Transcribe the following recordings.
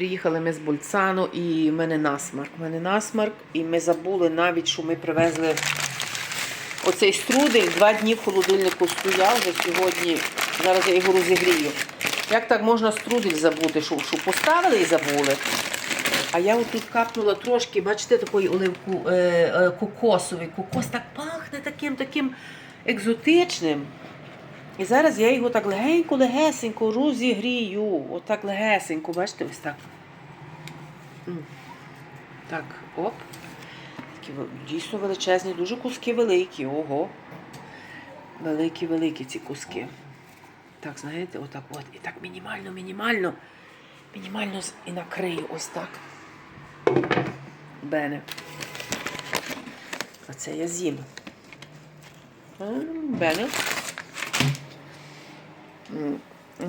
Приїхали ми з Бульцану і в мене насмарк. В мене насмарк, і ми забули навіть, що ми привезли оцей струдель. Два дні в холодильнику стояв вже сьогодні. Зараз я його розігрію. Як так можна струдель забути, що, що поставили і забули? А я отут капнула трошки, бачите, такої оливку е, е, кокосовий. Кокос так пахне таким таким екзотичним. І зараз я його так легенько, легесенько розігрію. Отак легесенько, бачите, ось так. Так, оп. Такі дійсно величезні, дуже куски великі. Ого. Великі, великі ці куски. Так, знаєте, отак от. І так мінімально, мінімально. Мінімально і накрию ось так. Бене. А це я з'їм. Бене.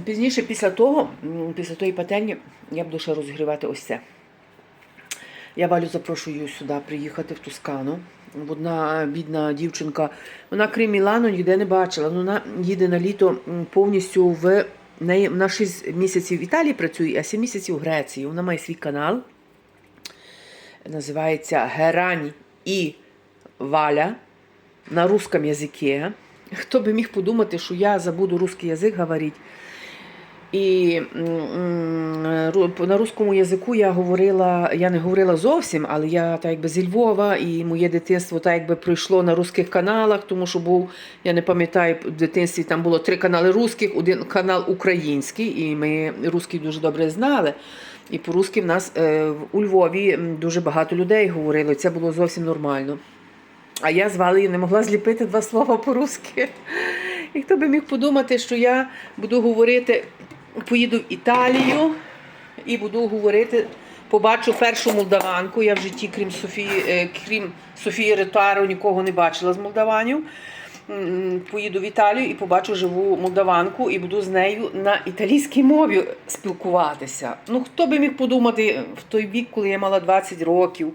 Пізніше, після того, після тої пательні, я буду ще розігрівати ось це. Я Валю запрошую сюди приїхати в Тускану. Одна бідна дівчинка, вона крім Мілану ніде не бачила. Ну, вона їде на літо повністю в неї вона 6 місяців в Італії працює, а 7 місяців в Греції. Вона має свій канал. Називається Герань і Валя на русском язике. Хто би міг подумати, що я забуду русский язик говорити. І на русскому язику я говорила, я не говорила зовсім, але я так якби зі Львова, і моє дитинство так якби пройшло на русських каналах, тому що був, я не пам'ятаю, в дитинстві там було три канали русських, один канал український, і ми русський дуже добре знали. І по-русски в нас е, у Львові дуже багато людей говорили. Це було зовсім нормально. А я з Валею не могла зліпити два слова по-русски. І хто би міг подумати, що я буду говорити, поїду в Італію і буду говорити, побачу першу молдаванку. Я в житті, крім Софії, е, крім Софії Ретару, нікого не бачила з молдаванів. Поїду в Італію і побачу живу молдаванку і буду з нею на італійській мові спілкуватися. Ну хто би міг подумати в той вік, коли я мала 20 років,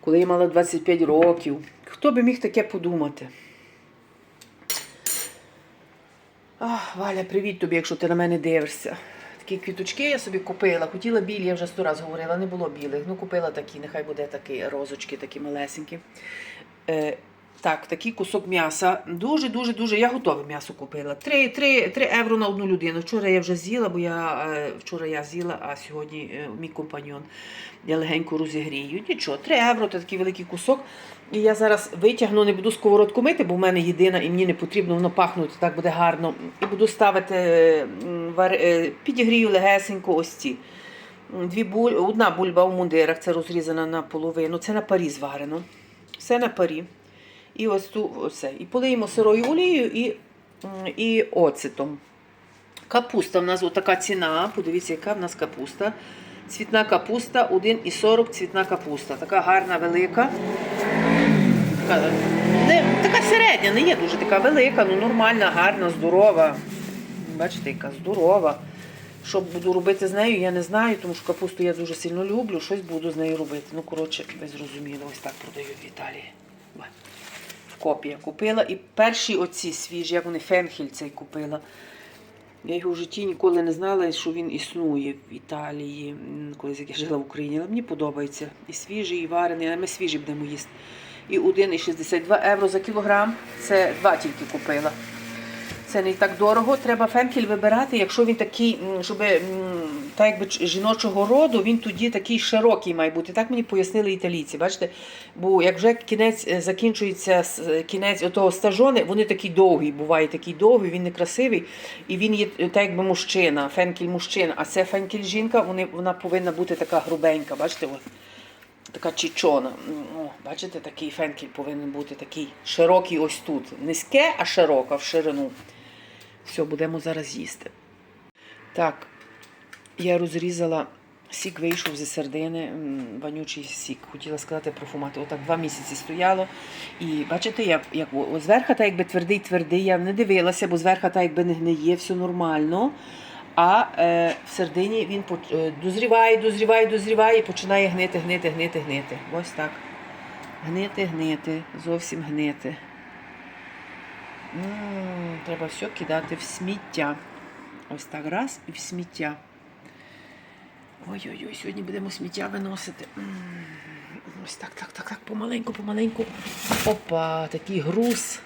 коли я мала 25 років. Хто би міг таке подумати? Ах, Валя, привіт тобі, якщо ти на мене дивишся. Такі квіточки я собі купила. Хотіла білі, я вже сто раз говорила, не було білих. Ну, купила такі, нехай буде такі розочки, такі малесенькі. Так, такий кусок м'яса. Дуже, дуже. Я готове м'ясо купила. 3, 3, 3 євро на одну людину. Вчора я вже з'їла, бо я е, вчора я з'їла, а сьогодні е, мій компаньон. Я легенько розігрію. Нічого, 3 євро це такий великий кусок. І я зараз витягну, не буду сковородку мити, бо в мене єдина і мені не потрібно воно пахнути, так буде гарно. І буду ставити, е, підігрію легесенько ось ці. Дві буль... Одна бульба в мундирах, це розрізана на половину, це на парі зварено. Все на парі. І ось ту оце. І полиємо сирою олією і, і оцетом. Капуста в нас отака ціна. Подивіться, яка в нас капуста. Цвітна капуста 1,40 цвітна капуста. Така гарна, велика. Така, не, така середня, не є дуже така велика, ну нормальна, гарна, здорова. Бачите, яка здорова. Що буду робити з нею, я не знаю, тому що капусту я дуже сильно люблю, щось буду з нею робити. Ну, коротше, ви зрозуміли, ось так продають в Італії. Ба. В копі я купила. І перші оці свіжі, як вони фенхель цей купила. Я його в житті ніколи не знала, що він існує в Італії, як я жила в Україні. Але мені подобається. І свіжий, і варений, але ми свіжі будемо їсти. І 1,62 євро за кілограм. Це два тільки купила. Це не так дорого. Треба фенкель вибирати, якщо він такий, щоб так якби жіночого роду, він тоді такий широкий має бути. Так мені пояснили італійці. Бачите? Бо як вже кінець е, закінчується е, кінець отого стажони, вони такі довгі, буває такий довгий, він не красивий, і він є е, так якби мужчина, фенкель мужчина, а це фенкель жінка, вони, вона повинна бути така грубенька. Бачите? От. Така чічона. О, бачите, такий фенкель повинен бути такий широкий ось тут. Низьке, а широка в ширину. Все, будемо зараз їсти. Так, я розрізала, сік вийшов зі сердини, вонючий сік. Хотіла сказати профумати. Отак два місяці стояло. І бачите, як, як зверху так якби твердий, твердий. Я не дивилася, бо зверху так якби не гниє, все нормально. А е, в середині він е, дозріває, дозріває, дозріває і починає гнити, гнити, гнити, гнити. Ось так. Гнити, гнити, зовсім гнити. Треба все кидати в сміття. Ось так раз і в сміття. Ой-ой-ой, сьогодні будемо сміття виносити. Ось так, так, так, так, помаленьку, помаленьку. Опа, такий груз.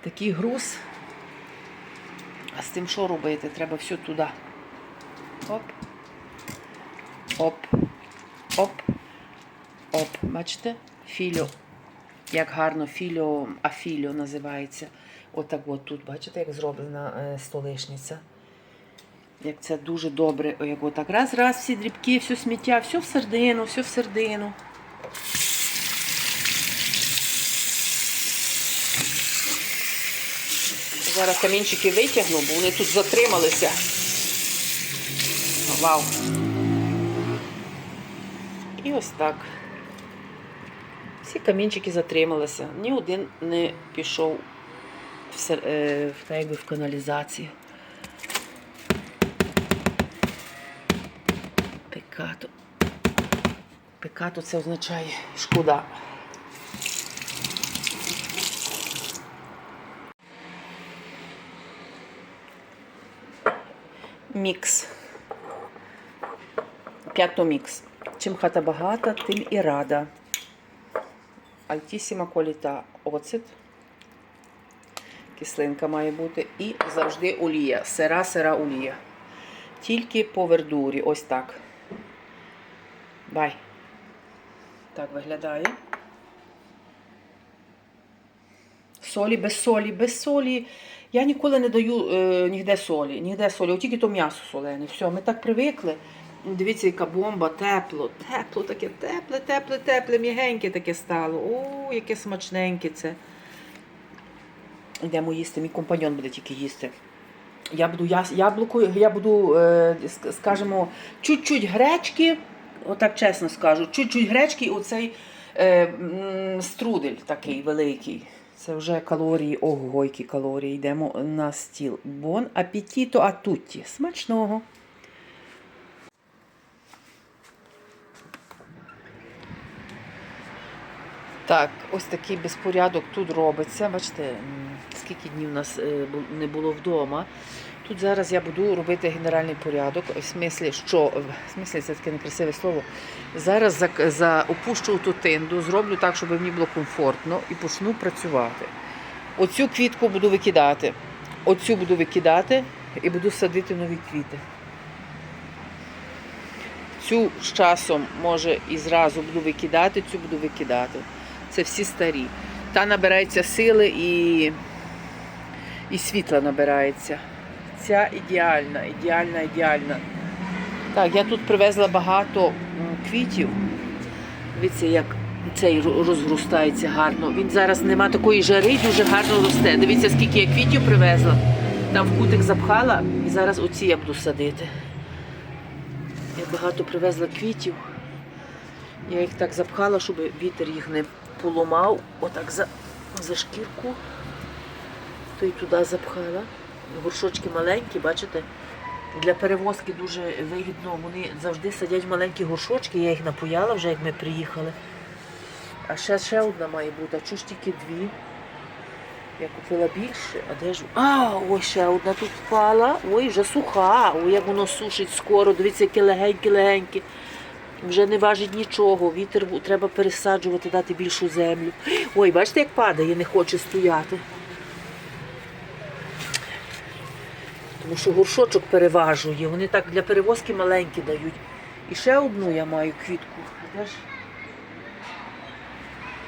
Такий груз. А з тим що робити? Треба все туди. Оп. Оп. Оп. Оп. Бачите? Філіо. Як гарно філіо, афіліо називається. Отак от тут, бачите, як зроблена е, столешниця. Як це дуже добре. Як отак раз, раз, всі дрібки, все сміття, все в середину, все в середину. Зараз камінчики витягну, бо вони тут затрималися. Вау. І ось так. Всі камінчики затрималися. Ні один не пішов е, в, та якби в каналізацію. Пекато. Пекато це означає шкода. Мікс. П'ятомікс. Чим хата багата, тим і рада. Альтісіма коліта оцет. Кислинка має бути. І завжди олія. Сира, сира олія. Тільки по вердурі. Ось так. Бай. Так виглядає. Солі, без солі, без солі. Я ніколи не даю е, нігде солі, нігде солі, от тільки то м'ясо солене. Все, ми так привикли. Дивіться, яка бомба, тепло, тепло, таке тепле, тепле, тепле, м'ягеньке таке стало. О, яке смачненьке це. Йдемо їсти, мій компаньон буде тільки їсти. Я буду яблуко, я буду, е, скажімо, чуть-чуть гречки, отак чесно скажу, чуть-чуть гречки оцей е, струдель такий великий. Це вже калорії, ого, які калорії. Йдемо на стіл. Бон апетіто а тутті. Смачного. Так, ось такий безпорядок тут робиться. Бачите, скільки днів у нас е, не було вдома. Тут зараз я буду робити генеральний порядок, в смислі, що в смислі це таке некрасиве слово. Зараз за, за опущу ту тинду, зроблю так, щоб мені було комфортно і почну працювати. Оцю квітку буду викидати, оцю буду викидати і буду садити нові квіти. Цю з часом, може, і зразу буду викидати, цю буду викидати. Це всі старі. Та набирається сили і, і світла набирається. Ця ідеальна, ідеальна, ідеальна. Так, я тут привезла багато квітів. Дивіться, як цей ро- розгрустається гарно. Він зараз нема такої жари, дуже гарно росте. Дивіться, скільки я квітів привезла. Там в кутик запхала і зараз оці я буду садити. Я багато привезла квітів. Я їх так запхала, щоб вітер їх не поламав. Отак за, за шкірку. То й туди запхала. Горшочки маленькі, бачите? Для перевозки дуже вигідно. Вони завжди садять маленькі горшочки. Я їх напояла вже, як ми приїхали. А ще, ще одна має бути. А чого ж тільки дві? Я купила більше, а де ж? А, ой, ще одна тут впала. Ой, вже суха. Ой, як воно сушить скоро. Дивіться, яке легеньке-легеньке. Вже не важить нічого. Вітер треба пересаджувати, дати більшу землю. Ой, бачите, як падає, не хоче стояти. Тому що горшочок переважує. Вони так для перевозки маленькі дають. І ще одну я маю квітку. Де ж?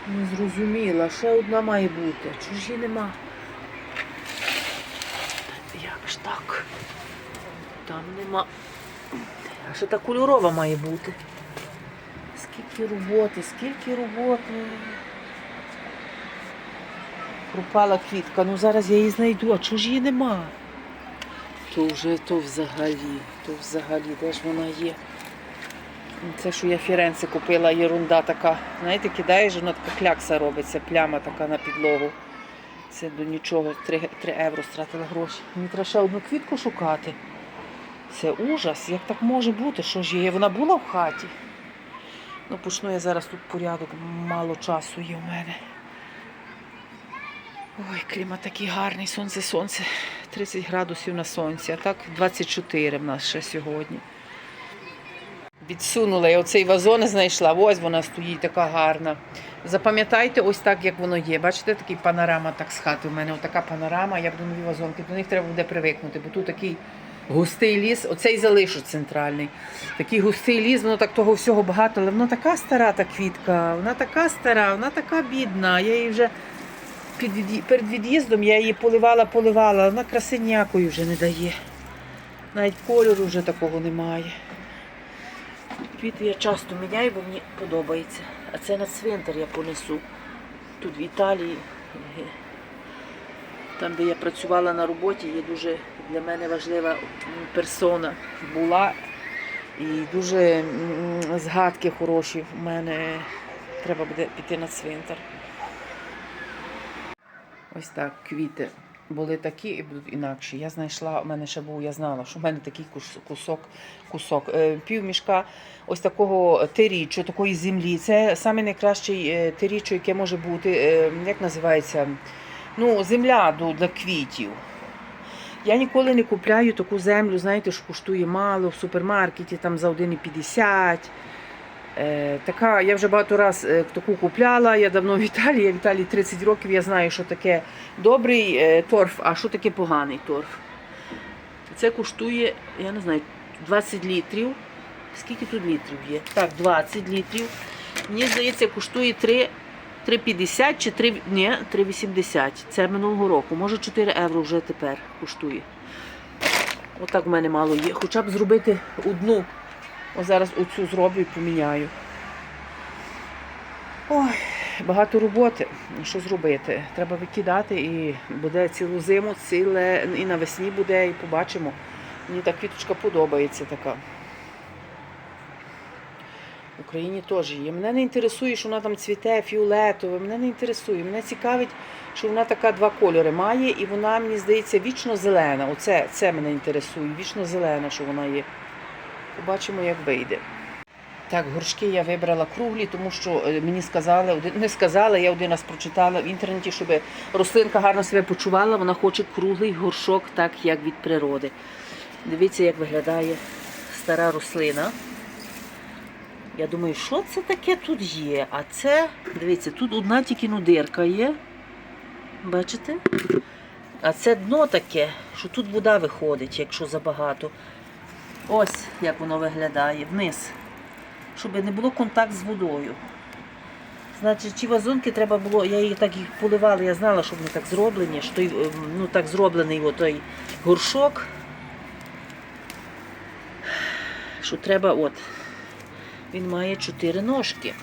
Не зрозуміла, ще одна має бути. Її нема? Як ж так? Там нема. А ще та кольорова має бути. Скільки роботи, скільки роботи. Пропала квітка, ну зараз я її знайду, а чого ж її нема? То вже то взагалі, то взагалі, де ж вона є? Це, що я Фіренце купила, єрунда така. Знаєте, кидаєш, вона така клякса робиться, пляма така на підлогу. Це до нічого, 3, 3 євро стратила гроші. Мені треба ще одну квітку шукати. Це ужас, як так може бути? Що ж є? Вона була в хаті. Ну, почну я зараз тут порядок, мало часу є в мене. Ой, клімат такий гарний, сонце, сонце. 30 градусів на сонці, а так 24 в нас ще сьогодні. Відсунула я оцей вазон знайшла. Ось вона стоїть така гарна. Запам'ятайте ось так, як воно є. Бачите, такий панорама так з хати. У мене отака панорама, я буду нові вазонки. До них треба буде привикнути, бо тут такий густий ліс. Оцей залишу центральний. Такий густий ліс, воно так того всього багато, але воно така стара та квітка. Вона така стара, вона така бідна. Я її вже перед від'їздом я її поливала, поливала, вона краси ніякої вже не дає. Навіть кольору вже такого немає. Квіти я часто міняю, бо мені подобається. А це на цвинтар я понесу. Тут в Італії, там, де я працювала на роботі, є дуже для мене важлива персона була. І дуже згадки хороші в мене. Треба буде піти на цвинтар. Ось так, квіти були такі і будуть інакші. Я знайшла, у мене ще був, я знала, що в мене такий кусок, кусок е, пів мішка ось такого тирічу, такої землі. Це найкращий е, тирічу, яке може бути, е, як називається, ну, земля для квітів. Я ніколи не купляю таку землю, знаєте, що коштує мало в супермаркеті там за 1,50. Е, така, я вже багато раз е, таку купляла. Я давно в Італії, я в Італії 30 років, я знаю, що таке добрий е, торф, а що таке поганий торф. Це коштує, я не знаю, 20 літрів. Скільки тут літрів є? Так, 20 літрів. Мені здається, коштує 3, 3,50 чи 3, ні, 3,80. Це минулого року. Може 4 євро вже тепер коштує. Отак в мене мало є. Хоча б зробити одну. Ось зараз оцю зроблю і поміняю. Ой, багато роботи. Що зробити? Треба викидати і буде цілу зиму, ціле і навесні буде, і побачимо. Мені та квіточка подобається така. В Україні теж є. Мене не інтересує, що вона там цвіте фіолетове. Мене не інтересує. Мене цікавить, що вона така два кольори має, і вона, мені здається, вічно зелена. Оце це мене інтересує. Вічно зелена, що вона є. Побачимо, як вийде. Так, горшки я вибрала круглі, тому що е, мені сказали, не сказали, я один раз прочитала в інтернеті, щоб рослинка гарно себе почувала, вона хоче круглий горшок, так як від природи. Дивіться, як виглядає стара рослина. Я думаю, що це таке тут є? А це, дивіться, тут одна тільки ну, дирка є. Бачите? А це дно таке, що тут вода виходить, якщо забагато. Ось як воно виглядає вниз, щоб не було контакт з водою. Значить, ці вазонки треба було, я їх так їх поливала, я знала, що вони так зроблені, що той, е, ну, так зроблений о, той горшок. Що треба, от, він має чотири ножки.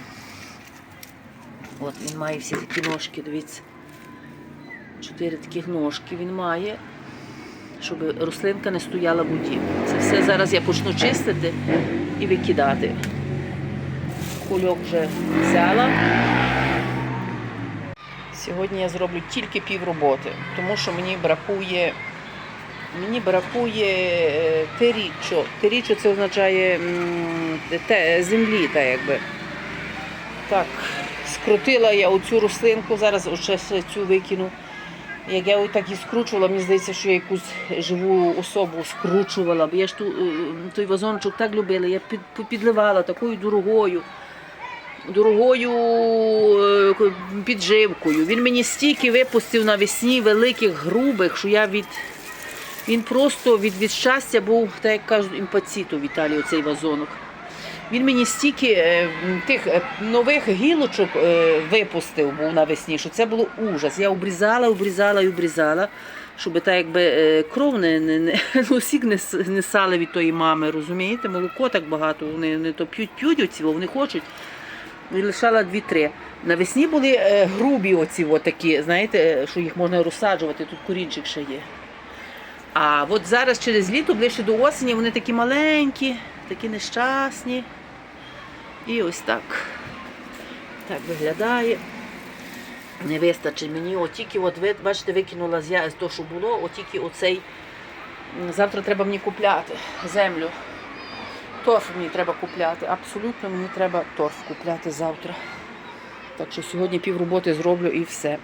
От він має всі такі ножки, дивіться. Чотири таких ножки він має щоб рослинка не стояла в воді. Це все зараз я почну чистити і викидати. Кульок вже взяла. Сьогодні я зроблю тільки пів роботи, тому що мені бракує. Мені бракує е, терічо. Терічо це означає те, землі, та якби. Так, скрутила я оцю рослинку, зараз ще цю викину. Як я так і скручувала, мені здається, що я якусь живу особу скручувала. Бо я ж ту, е, той вазончик так любила, я під, підливала такою дорогою, дорогою е, підживкою. Він мені стільки випустив навесні великих, грубих, що я від. Він просто від, від щастя був, так як кажуть, імпаціту в Італії, цей вазонок. Він мені стільки е, тих е, нових гілочок е, випустив був навесні, що це було ужас. Я обрізала, обрізала і обрізала, щоб так якби е, кров не, не, не ну, сік не, не сали від тої мами, розумієте? Молоко так багато, вони не то п'ють, п'ють оці, вони хочуть. І лишала дві-три. Навесні були е, грубі оці от такі, знаєте, е, що їх можна розсаджувати, тут корінчик ще є. А от зараз через літо, ближче до осені, вони такі маленькі, такі нещасні. І ось так. Так виглядає. Не вистачить мені. От тільки, от, ви, бачите, викинула з того, що було, от тільки оцей. Завтра треба мені купляти землю. Торф мені треба купляти. Абсолютно мені треба торф купляти завтра. Так що сьогодні пів роботи зроблю і все.